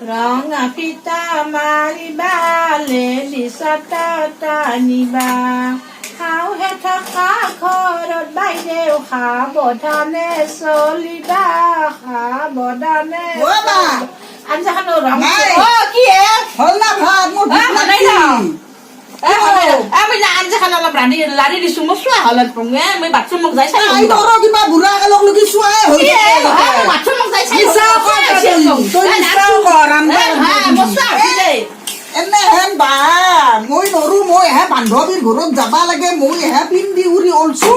ৰঙা ফিটা মাৰিবা লেলি চাটা টানিবা খাওঁহে থকা ঘৰত বাইদেউ সাৱধানে চলিবা সাৱধানে। আঞ্জাখনো ৰং কি আঞ্জাখন অলপ ৰান্ধি লাৰি দিছো মই চোৱা হলত পঙে মই বাথৰুমক যাই চাই তোৰো কিবা বুঢ়া কালক লগি চোৱাই হৈ বাথৰুমক যাই চাই মিছা কৰ তই। তই মিছা কৰ, আন্দা মই চোৱা উঠি দেই এনে হেন বা মই নৰো মই হে বান্ধৱীৰ ঘৰত যাবা লাগে মই হে পিন্ধি উৰি ওলছো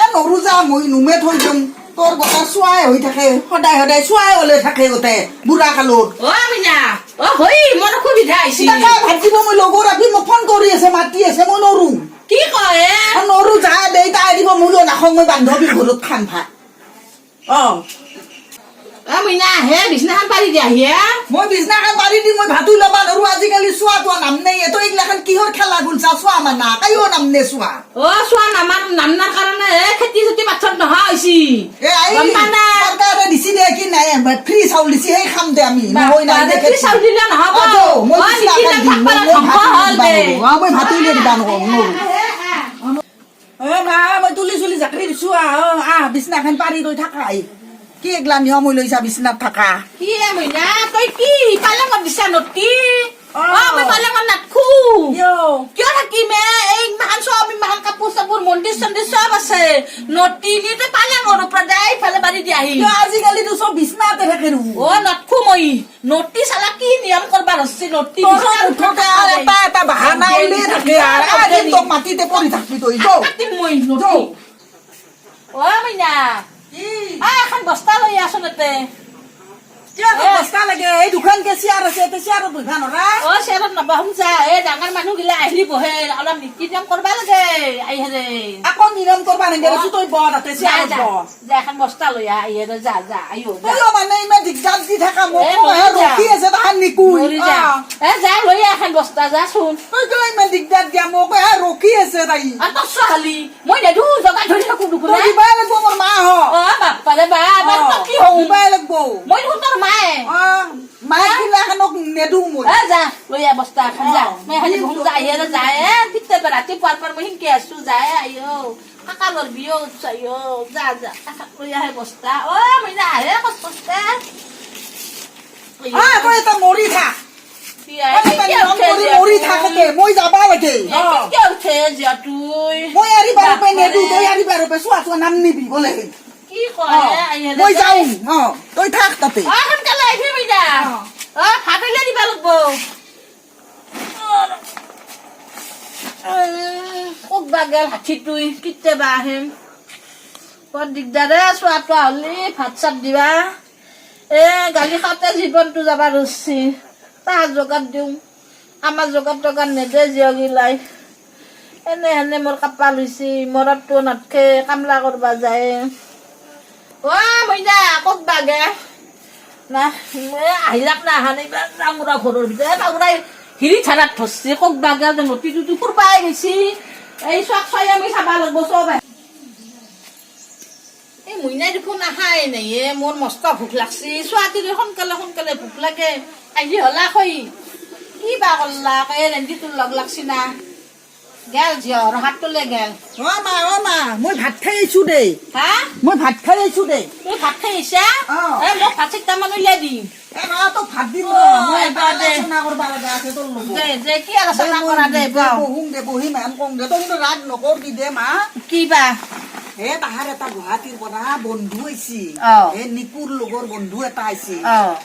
এ নৰো যা মই নুমে থৈ যাম। তোৰ গোটেই চোৱাই হৈ থাকে সদায় সদায় চোৱাই ওলাই থাকে গোটেই বুঢ়া কালত। মোৰ ভাত দিব মই লগৰ আপি মোক ফোন কৰি আছে মাতি আছে মই নৰো। কি কয়? নৰো যা দেই তাই দিব মোলৈ নাখাওঁ মই বান্ধৱীৰ ঘৰত খাম ভাত। অ। অ মিনা হে বিছনাখন পাৰি দিয়া হে। মই বিছনাখন পাৰি দি মই ভাতো ল'বা নৰো আজিকালি চোৱাটো নাম নেই। তই এইগিলাখান কিহৰ খেলা গুলছা চোৱা মানা কাইও নাম নে চোৱা। অ চোৱা নামাৰ নামনাৰ কাৰণে হে খেতি চেতি পাথৰ নহা হৈছি। এ আই চৰকাৰে দিছি দে কি নাই? ফ্ৰী চাউল দিছি সেই খাম দে আমি। নহয় নাই দে বাপৰে, চাউল দিলে নহ'ব। অ, মই অ, বিছনা এখন দিম, মই- ভাতো দিবা। অ, উলিয়াই দিবা নৰো। এ মা মই তুলি চুলি জাকৰি দিছো আহ অ, আহ বিছনাখন পাৰি তই থাকা। আহি। কি এগলা নিয়ম লৈছা বিছনাত থাকা? কি মিনা তই কি? পালেঙত দিছা নতি অ। মই পালেঙত নাথকো। কিয়? থাকিম এই মাহান চব ইমান কাপোৰ চাপোৰ মন্দিৰ চন্দিৰ চব আছে। নতি নি তই পালেঙৰ ওপৰত যাই ইফালে বাঢ়ি দি আহি কিয় আজিকালিতো চব বিছনাতে থাকে অ নথকো মই। নটি চালা কি নিয়ম কৰবা ধৰছি আৰু এটা এটা বাহানা উলিয়াই থাকে মাটিতে পৰি থাকবি তই মই অ আ এখন বস্তা লৈ এই ডাঙৰ মানুহ গিলা আহিলি বহে অলপ নীতি নিয়ম কৰবা লাগে আহি হে আকৌ নিয়ম কৰবা এখন বস্তা লৈ আহ আহি যা যা তইও মানে ইমান দিগদাৰ দি থাকা মোক। ৰখি আছে তাহান নিকুই মৰি যা এ যা লৈ এখন বস্তা যাচোন তই কিয় ইমান দিগদাৰ দিয়া মোক এ ৰখি আছে তাই। আৰু তোৰ ছোৱালী মই নেদো জগাই ধৰি থাকো দুখোনা দিবাই লাগব মোৰ মা হ অ বাপ্পাৰে বা বাপ তই কি হওঁ দিবাই লাগব। মই দেখোন তোৰ মায়ে। অ মায়ে গিলাখানক নেদো মই। এ যা লৈ আহ বস্তা এখন যা। অ। মই খালি বহু যা আহি যা। এ ঠিক ৰাতিপুৱাৰ পৰা মই সিনকে আছো যায় আইঅ কাকালৰ বিয় উৎসাইঅ যা যা। কাকাক লৈ আহে বস্তা। অ মই যা আহে কষ্ট কষ্টে অ এটা মৰি থাক তই এটা নিয়ম কৰি মৰি থাকতে মই যাবা লাগে। অ উঠে জিয়া তুই মই আৰি বাৰপে নেদো তই আৰি বাৰপে চোৱা চোৱা নাম নিবি বোলে। অ, মই যাওঁ অ তই থাক তাতে। সোনকালে আহিবি অ। অ ভাত উলিয়াই দিবা লাগব। ক'ত বা গেল হাতীটোই কেতিয়াবা আহিম? বৰ দিগদাৰে চোৱাটো হ'লি ভাত চাত দিবা। এ গালি খাওঁতে জীৱনটো যাবা ধৰছি তাহ যোগাৰ দিওঁ। আমাৰ যোগাৰ টোগাৰ নেদে জীয়গিলাই এনে হেনে মোৰ কপাল হৈছে মৰতটো নাথকে, কামলা কৰবা যায়। অ, মইনা, ক'ত বাগে না আহিলাক না, আহা নাই ডাঙৰা ঘৰৰ ভিতৰত। ডাঙৰাই হিৰি থানাত ধৰছি, ক'ত বাগে নদীটোতো ফুৰবাই গৈছি। এই চক চাই আমি চাবা লাগব চব। মইনাই দেখোন নাখায় নাই এ মোৰ মস্ত ভোক লাগছি। ছোৱালীৰ সোনকালে সোনকালে ভোক লাগে। আহি হলা খৈ কি বা কৰলাক এই ৰেন্দিটোৰ লগ লাগছি না। গেল জীয়ৰ হাতটোলে গেল। অ মা অ মা মই ভাত খাই আহিছো দেই। হা? মই ভাত খাই আহিছো দেই। তুমি ভাত খাই আহিছা? এ মোক ভাত চাৰিটামান উলিয়াই দিম। এ মা তোক ভাত দিম তোৰ কি আলোচনা কৰা দে বহুম কম দে। তই কিন্তু ৰাগ নকৰবি দে মা। কি বা? হে তাহাৰ এটা গুৱাহাটীৰ পৰা বন্ধু আহিছি অ। হে নিকুৰ লগৰ বন্ধু এটা আহিছি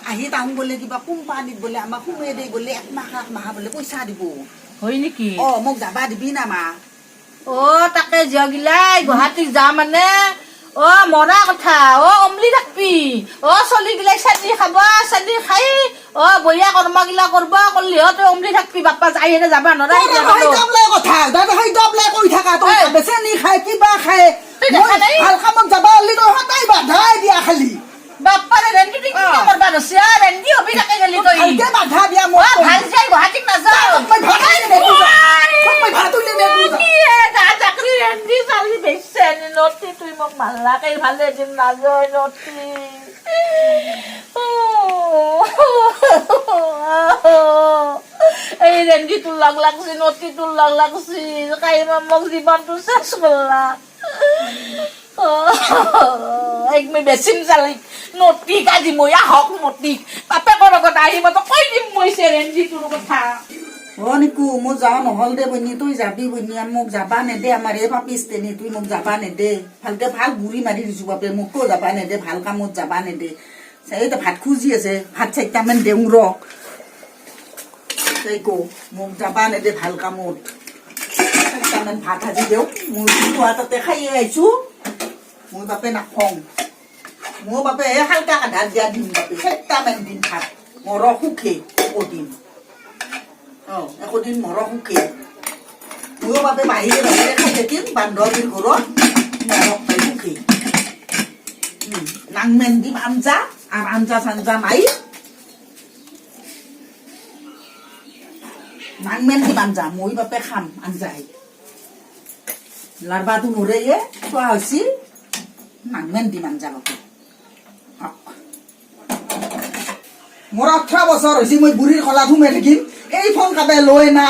আহি তাহোন বোলে কিবা কোম্পানীত বোলে আমাক সোমাই দে বোলে একমাহ একমাহ বোলে পইচা দিব। হয় নেকি? অ মোক যাবা দিবি না মা। অ তাকে জিয়গিলাই গুৱাহাটীত যা মানে। অ মৰা কথা। অ অমলি থাকবি। অ চলি গিলাই চাদি খাব চাদি খাই। অ বঢ়িয়া কৰ্ম গিলা কৰব কৰলিহ তই অমলি থাকবি বাপ্পা যাই হেনে যাবা নৰা কথা। কৈ থাকা। তই। বেচেনি খাই কিবা খাই। তই কামত যাবা হ'লে তই সদায় বাধাই দিয়া খালি ৰেন্দি কি অ। কৰবা ধৰছি অ হবি তাকে গেলি তই ভালকে বাধা দিয়া ভালো যাই মই নেদো যা। তোক মই ভাত উলিয়াই নেদো যা। কি চালি বেচছে নতি তুই মোক মাল্লাকে ভালে দিন নাযায় নতি ৰেঞ্জি তোৰ লগ লাগছি নটি তোৰ লগ লাগছি কাইমা মোক জীৱনটো চেচ কৰলা একমি বেচিম চালি নটি কাজি মই আহক নটি বাপেকৰ লগত আহি মই তো কৈ দিম মই ৰেঞ্জি তোৰ কথা। অ, নিকু, মোৰ যাওঁ নহ'ল দে বনি তই যাবি বনি মোক যাবা নেদে। আমাৰ এই পাপিছ তেনে তুই মোক যাবা নেদে। ভালকে ভালো গুৰি মাৰি দিছো বাপে। মোকো যাবা নেদে। ভালো কামত যাবা নেদে। এইটো ভাত খুজি আছে। ভাত চাৰিটামান দেওঁ ৰ। মোক যাবা নেদে ভালো কামত। চাৰিটামান ভাত সাজি দেওঁ। মোৰ খোৱা তাতে খাই আহিছো মোৰ বাপে নাখং মোৰ বাপে এই হালকা আধাৰ দিয়া দিম বাপে চাৰিটামান দিম ভাত। মৰ সুখে দিম অ একোদিন মৰ সুখে। মোৰ বাবে বাহিৰে বাহিৰে খাই থাকিম বান্ধৱীৰ ঘৰত। মৰক খাই সুখে। উম, নাংমেন দিম আঞ্জা আৰু আঞ্জা চাঞ্জা নাই নাংমেন দিম আঞ্জা মই বাপে খাম আঞ্জাই। লাৰবাটো নৰেয়ে চোৱা হৈছি নাংমেন বাপে হওক। মোৰ ওঠৰ বছৰ হৈছে মই বুঢ়ীৰ কলাত সোমাই থাকিম এই ফোন কাবে লৈ না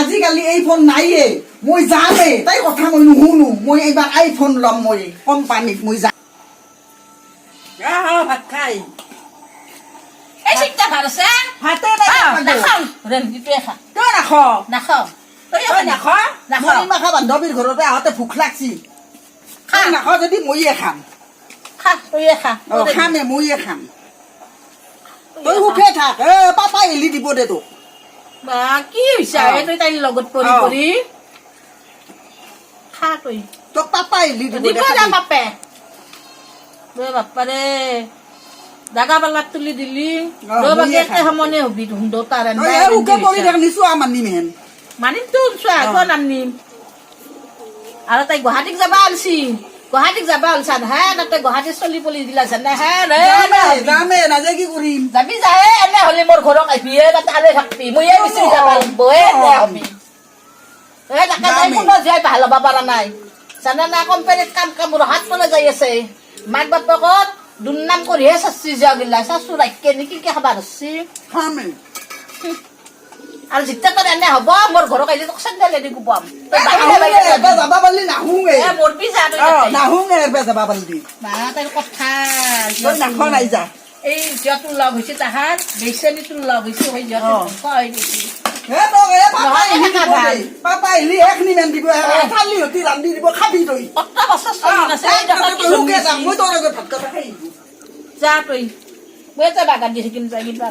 আজিকালি এই ফোন নাইয়ে মই যামেই তাই কথা মই নুশুনো মই এইবাৰ আইফোন ল'ম মই কোম্পানীত মই যাম ভাত খাই এই চিন্তা ভাত আছে ভাতে। নাখাওঁ নাখাওঁ নাখ বান্ধৱীৰ ঘৰতে আহোঁতে ভোক লাগছি। নাখ যদি ময়ে খাম। খামে ময়ে খাম। তই সুখে থাক। এ পাপা এলি দিব দে তোক। কি হৈছে? তই তাইৰ লগত পৰি। পৰি। খা তই। তোক পাপা এলি দিব দে বাপ্পা ৰে জাগা পাল্লাত তুলি দিলি। দে বাকি। সমানে হবি দেখোন মানিম তোৰ চোৱা। কিয় নামনিম আৰু তাই গুৱাহাটীক যাবা আলছি গুৱাহাটীক যাবা আলছা হে তাতে গুৱাহাটীত চলি পলি দিলা জানে হে ৰে যামে নাযায় কি কৰিম? যাবি যা হে এনে হ'লে মোৰ ঘৰক আহিবি হে তাতে আলে থাকবি মই এই বিচাৰি যাবা লাগিব হে এনে এ তাকে যামেই। কোনো জীয়াই ভালো হ'ব পৰা নাই। জানে না কোম্পানীত কাম কামবোৰ হাত তলে যাই আছে। মাক বাপেকত দুৰ্নাম কৰিহে চাচি যোৱা গিলা। চাচু ৰাখকে নেকি কি খাবা ধৰছি আৰু যেতিয়া তোৰ এনে হ'ব মোৰ ঘৰক আহিলে তোক চেণ্ডেল বাহিৰে এৰপে যাবি। পাৰলি নাহুঙে মৰবি যা। নাহুঙে যাবা পাৰলি কথা তই নাখ নাই যা এই যিহেতু লগ হৈছে তাহাৰ বেচেনীটোৰ লগ হৈছে হৈ যিহেতু অ। ধ্বংস হৈ গৈছে হে তক এ পাপা নহয়, এলি এনেকা দিব ভালো। দে। পাপা এলি এক নিমেন দিব অ। খালি হতি ৰান্ধি দিব খাবি তই অত আছে এই তই দেখোন কি সুখে চলি থাক, আছে। মই তোৰ আগত ভাত খাবা খাই আহিম। যা তই মই এটা বাগান দি থাকিম যাই কিবা